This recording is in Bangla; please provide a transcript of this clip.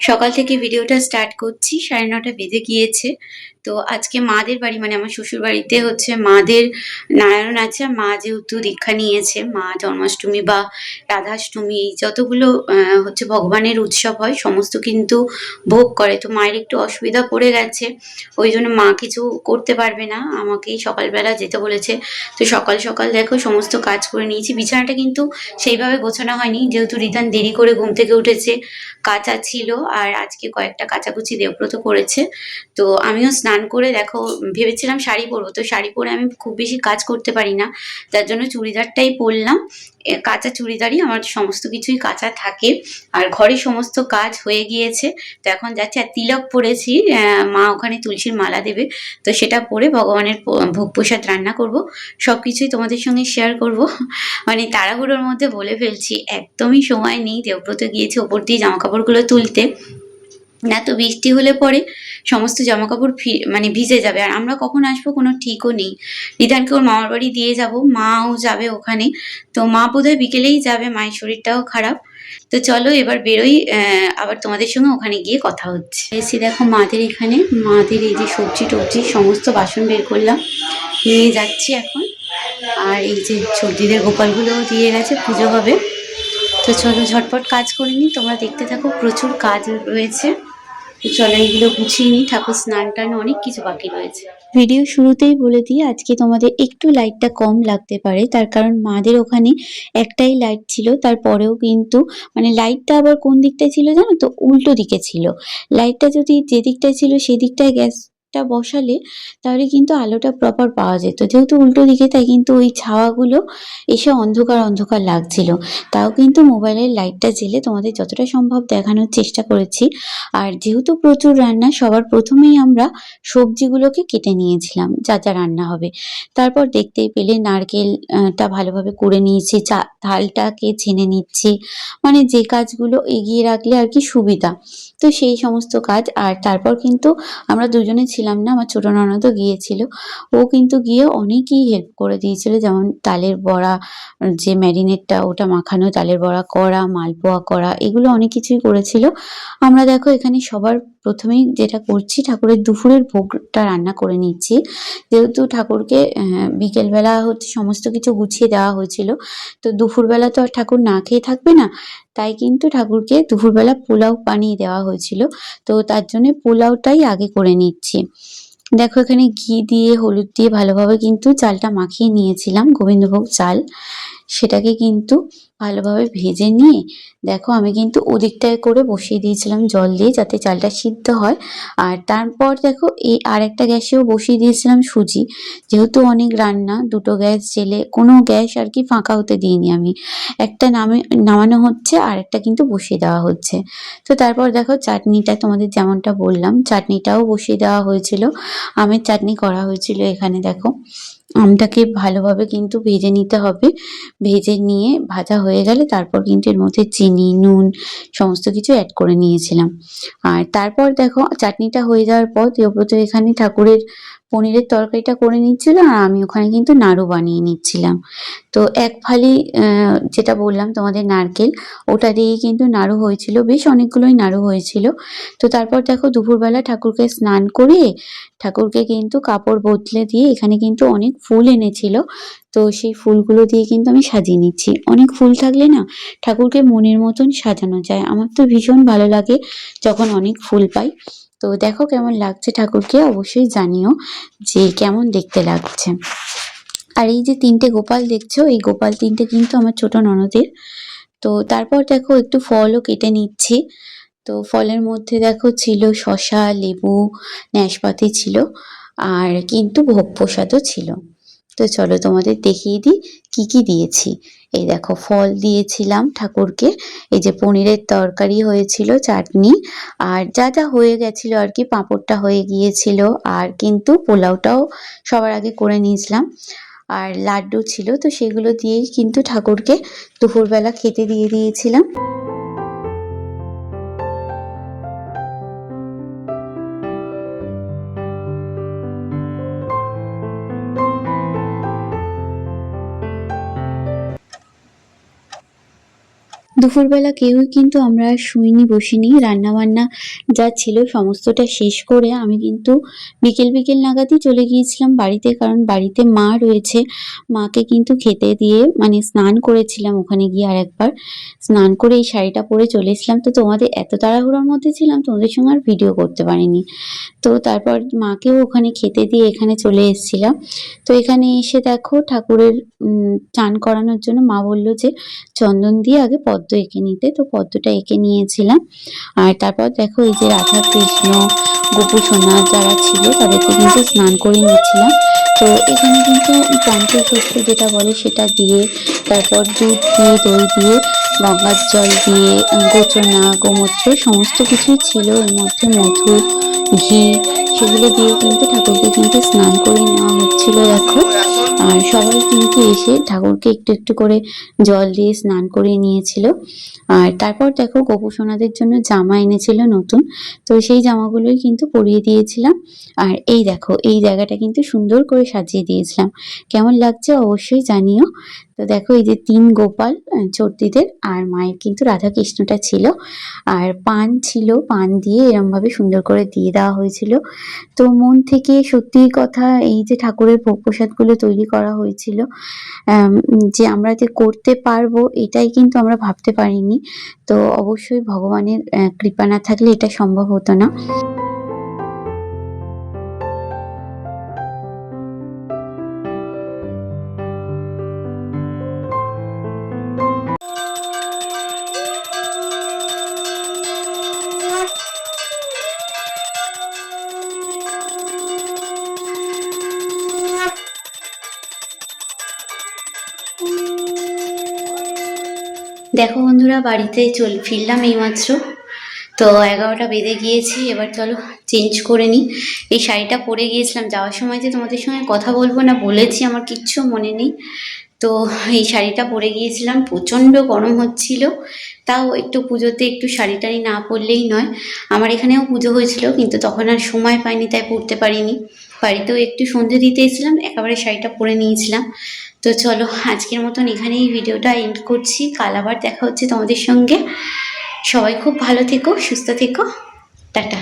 সকাল থেকে ভিডিওটা স্টার্ট করছি সাড়ে নটা বেজে গিয়েছে। তো আজকে মাদের বাড়ি মানে আমার শ্বশুর বাড়িতে হচ্ছে মাদের নারায়ণ আছে মা যেহেতু দীক্ষা নিয়েছে, মা জন্মাষ্টমী বা রাধাষ্টমী, এই যতগুলো হচ্ছে ভগবানের উৎসব হয়, সমস্ত কিন্তু ভোগ করে। তো মায়ের একটু অসুবিধা পড়ে গেছে, ওই জন্য মা কিছু করতে পারবে না, আমাকেই সকালবেলা যেতে বলেছে। তো সকাল সকাল দেখো সমস্ত কাজ করে নিয়েছি, বিছানাটা কিন্তু সেইভাবে গোছানো হয়নি, যেহেতু রিতান দেরি করে ঘুম থেকে উঠেছে, কাঁচা ছিল আর আজকে কয়েকটা কাচাকুচি দেবব্রত করেছে। তো আমিও স্নান করে দেখো, ভেবেছিলাম শাড়ি পরবো। তো শাড়ি পরে আমি খুব বেশি কাজ করতে পারি না। তার জন্য চুড়িদারটাই পরলাম। কাঁচা চুড়িদারই আমার সমস্ত কিছুই কাঁচা থাকে। আর ঘরে সমস্ত কাজ হয়ে গিয়েছে। তো এখন যাচ্ছি, আর তিলক পরেছি। মা ওখানে তুলসীর মালা দেবে। তো সেটা পরে ভগবানের ভোগ প্রসাদ রান্না করব। সব কিছুই তোমাদের সঙ্গে শেয়ার করব। মানে তাড়াহুড়োর মধ্যে বলে ফেলছি, একদমই সময় নেই। দেবব্রত গিয়েছে ওপর দিয়ে জামা কাপড়গুলো তুলতে। না তো বৃষ্টি হলে পরে সমস্ত জামা কাপড় মানে ভিজে যাবে। আর আমরা কখন আসব কোনো ঠিকও নেই। নিধানকে ওর মামার বাড়ি দিয়ে যাব। মাও যাবে ওখানে। তো মা বোধহয় বিকেলেই যাবে। মায়ের শরীরটাও খারাপ। তো চলো এবার বেরোই আবার তোমাদের সঙ্গে ওখানে গিয়ে কথা হচ্ছে। এসে দেখো মাদের এখানে। মাদের এই যে সবজি টবজি সমস্ত বাসন বের করলাম। নিয়ে যাচ্ছি এখন। আর এই যে সবজিদের গোপালগুলো দিয়ে গেছে, পুজো হবে। তো চলো ঝটপট কাজ করে নিই। তোমরা দেখতে থাকো প্রচুর কাজ রয়েছে। চলো এইগুলো গুছিয়ে নিই ঠাকুর স্নান টান অনেক কিছু বাকি রয়েছে। ভিডিও শুরুতেই বলে দিই, আজকে তোমাদের একটু লাইটটা কম লাগতে পারে, তার কারণ মাদের ওখানে একটাই লাইট ছিল, তারপরেও কিন্তু মানে লাইটটা আবার কোন দিকটায় ছিল জানো তো? উল্টো দিকে ছিল। লাইটটা যদি যে দিকটায় ছিল সেই দিকটায় গ্যাসটা বসালে তাহলে কিন্তু আলোটা প্রপার পাওয়া যেত। যেহেতু উল্টো দিকে তাই কিন্তু ওই ছাওয়াগুলো এসে অন্ধকার অন্ধকার লাগছিল। তাও কিন্তু মোবাইলের লাইটটা জেলে তোমাদের যতটা সম্ভব দেখানোর চেষ্টা করেছি। আর যেহেতু প্রচুর রান্না, সবার প্রথমেই আমরা সবজিগুলোকে কেটে নিয়েছিলাম, যা যা রান্না হবে। তারপর দেখতেই পেলে নারকেলটা ভালোভাবে করে নিয়েছি, চা ঝালটাকে ছেনে নিচ্ছি। মানে যে কাজগুলো এগিয়ে রাখলে আর কি সুবিধা। তো সেই সমস্ত কাজ, আর তারপর কিন্তু আমরা দুজনে ছিলাম না, আমার ছোট ননদও গিয়েছিল। ও কিন্তু গিয়ে অনেকই হেল্প করে দিয়েছিল, যেমন তালের বড়া, যে ম্যারিনেটটা ওটা মাখানো, তালের বড়া করা, মালপোয়া করা, এগুলো অনেক কিছুই করেছিল। আমরা দেখো এখানে সবার প্রথমেই যেটা করছি, ঠাকুরের দুপুরের ভোগটা রান্না করে নিচ্ছি। যেহেতু ঠাকুরকে বিকেলবেলা হচ্ছে সমস্ত কিছু গুছিয়ে দেওয়া হয়েছিল, তো দুপুরবেলা তো আর ঠাকুর না খেয়ে থাকবে না, তাই কিন্তু ঠাকুরকে দুপুরবেলা পোলাও বানিয়ে দেওয়া হয়েছিল, তো তার জন্য পোলাওটাই আগে করে নিচ্ছি। দেখো এখানে ঘি দিয়ে, হলুদ দিয়ে ভালোভাবে কিন্তু চালটা মাখিয়ে নিয়েছিলাম, গোবিন্দভোগ চাল। সেটাকে কিন্তু ভালোভাবে ভেজে নিয়ে, দেখো আমি কিন্তু ওদিকটায় করে বসিয়ে দিয়েছিলাম জল দিয়ে যাতে চালটা সিদ্ধ হয়। আর তারপর দেখো এই আরেকটা গ্যাসেও বসিয়ে দিয়েছিলাম সুজি। যেহেতু অনেক রান্না, দুটো গ্যাস জেলে, কোনো গ্যাস আর কি ফাঁকা হতে দিইনি আমি। একটা নামে, নামানো হচ্ছে আর একটা কিন্তু বসিয়ে দেওয়া হচ্ছে। তো তারপর দেখো চাটনিটা তোমাদের যেমনটা বললাম, চাটনিটাও বসিয়ে দেওয়া হয়েছিল। আমের চাটনি করা হয়েছিল এখানে দেখো। আমটাকে ভালোভাবে কিন্তু ভেজে নিতে হবে। ভেজে নিয়ে ভাজা হয়ে গেলে তারপর কিন্তু এর মধ্যে চিনি, নুন সমস্ত কিছু অ্যাড করে নিয়েছিলাম। আর তারপর দেখো, চাটনিটা হয়ে যাওয়ার পর, দেবব্রত এখানে ঠাকুরের পনিরের তরকারিটা করে নিচ্ছিল আর আমি ওখানে কিন্তু নাড়ু বানিয়ে নিচ্ছিলাম। তো এক ফালি যেটা বললাম তোমাদের নারকেল, ওটা দিয়ে কিন্তু নাড়ু হয়েছিল, বেশ অনেকগুলোই নাড়ু হয়েছিল। তো তারপর দেখো দুপুরবেলা ঠাকুরকে স্নান করিয়ে ঠাকুরকে কিন্তু কাপড় বদলে দিয়ে এখানে কিন্তু অনেক ফুল এনেছিল। তো সেই ফুলগুলো দিয়ে কিন্তু আমি সাজিয়ে নিচ্ছি। অনেক ফুল থাকলে না ঠাকুরকে মনের মতন সাজানো যায়। আমার তো ভীষণ ভালো লাগে যখন অনেক ফুল পাই। তো দেখো কেমন লাগছে ঠাকুরকে, অবশ্যই জানিও যে কেমন দেখতে লাগছে। আর এই যে তিনটে গোপাল দেখছ, এই গোপাল তিনটে কিন্তু আমার ছোট ননদের। তো তারপর দেখো একটু ফলও কেটে নিচ্ছি। তো ফলের মধ্যে দেখো ছিল শশা লেবু, ন্যাসপাতি ছিল, আর কিন্তু ভোগ প্রসাদও ছিল। তো চলো তোমাদের দেখিয়ে দিই কি কি দিয়েছি। এই দেখো, ফল দিয়েছিলাম ঠাকুরকে। এই যে পনিরের তরকারি হয়েছিল, চাটনি। আর যা যা হয়ে গেছিল আর কি, পাঁপড়টা হয়ে গিয়েছিল। আর কিন্তু পোলাওটাও সবার আগে করে নিয়েছিলাম। আর লাড্ডু ছিল, তো সেগুলো দিয়েই কিন্তু ঠাকুরকে দুপুরবেলা খেতে দিয়ে দিয়েছিলাম। দুপুরবেলা কেউই কিন্তু আমরা শুইনি, বসিনি, রান্নাবান্না যা ছিল সমস্তটা শেষ করে আমি কিন্তু বিকেল বিকেল নাগাদই চলে গিয়েছিলাম বাড়িতে কারণ বাড়িতে মা রয়েছে। মাকে কিন্তু খেতে দিয়ে মানে স্নান করেছিলাম ওখানে গিয়ে আর একবার স্নান করে এই শাড়িটা পরে চলে এসেছিলাম। তো তোমাদের এত তাড়াহুড়োর মধ্যে ছিলাম, তোমাদের সঙ্গে আর ভিডিও করতে পারিনি। তো তারপর মাকেও ওখানে খেতে দিয়ে এখানে চলে এসেছিলাম। তো এখানে এসে দেখো ঠাকুরের চান করানোর জন্য মা বলল যে, চন্দন দিয়ে আগে পদ্ম এঁকে নিতে, তো পদ্মটা এঁকে নিয়েছিলাম। আর তারপর দেখো এই যে রাধা কৃষ্ণ গোপু সোনা যারা ছিল তাদেরকে কিন্তু স্নান করে নিয়েছিলাম তো এখানে কিন্তু পঞ্চশস্য যেটা বলে সেটা দিয়ে তারপর দুধ দিয়ে, দই দিয়ে, গঙ্গার জল দিয়ে গোচনা গোমূত্র, সমস্ত কিছুই ছিল এর মধ্যে। মধু, ঘি, সেগুলো দিয়ে কিন্তু ঠাকুরকে কিন্তু স্নান করে নেওয়া হচ্ছিল, দেখো। আর সবাই কিন্তু এসে ঠাকুরকে একটু একটু করে জল দিয়ে স্নান করিয়ে নিয়েছিল। আর তারপর দেখো গোপু সোনাদের জন্য জামা এনেছিল নতুন, তো সেই জামাগুলোই কিন্তু পরিয়ে দিয়েছিলাম। আর এই দেখো, এই জায়গাটা কিন্তু সুন্দর করে সাজিয়ে দিয়েছিলাম। কেমন লাগছে অবশ্যই জানিও। তো দেখো এই যে তিন গোপাল চর্তিদের আর মায়ের কিন্তু রাধা কৃষ্ণটা ছিল। আর পান ছিল, পান দিয়ে এরম ভাবে সুন্দর করে দিয়ে দেওয়া হয়েছিল। তো মন থেকে সত্যি কথা এই যে ঠাকুরের ভোগ প্রসাদগুলো তৈরি করা হয়েছিল যে আমরা যে করতে পারব এটাই কিন্তু আমরা ভাবতে পারিনি। তো অবশ্যই ভগবানের কৃপা না থাকলে এটা সম্ভব হতো না। দেখো বন্ধুরা, বাড়িতে চল, ফিরলাম এইমাত্র। তো এগারোটা বেজে গিয়েছি, এবার চলো চেঞ্জ করে নিই এই শাড়িটা পরে গিয়েছিলাম, যাওয়ার সময় যে তোমাদের সঙ্গে কথা বলব না বলেছি, আমার কিচ্ছু মনে নেই। তো এই শাড়িটা পরে গিয়েছিলাম, প্রচণ্ড গরম হচ্ছিল। তাও একটু পুজোতে একটু শাড়ি টাড়ি না পরলেই নয়। আমার এখানেও পুজো হয়েছিল, কিন্তু তখন আর সময় পাইনি, তাই পরতে পারিনি। বাড়িতেও একটু সন্ধে দিতে এসেছিলাম, একেবারে শাড়িটা পরে নিয়েছিলাম। তো চলো, আজকের মতন এখানেই ভিডিওটা এন্ড করছি। কাল আবার দেখা হচ্ছে তোমাদের সঙ্গে। সবাই খুব ভালো থেকো, সুস্থ থেকো। টাটা।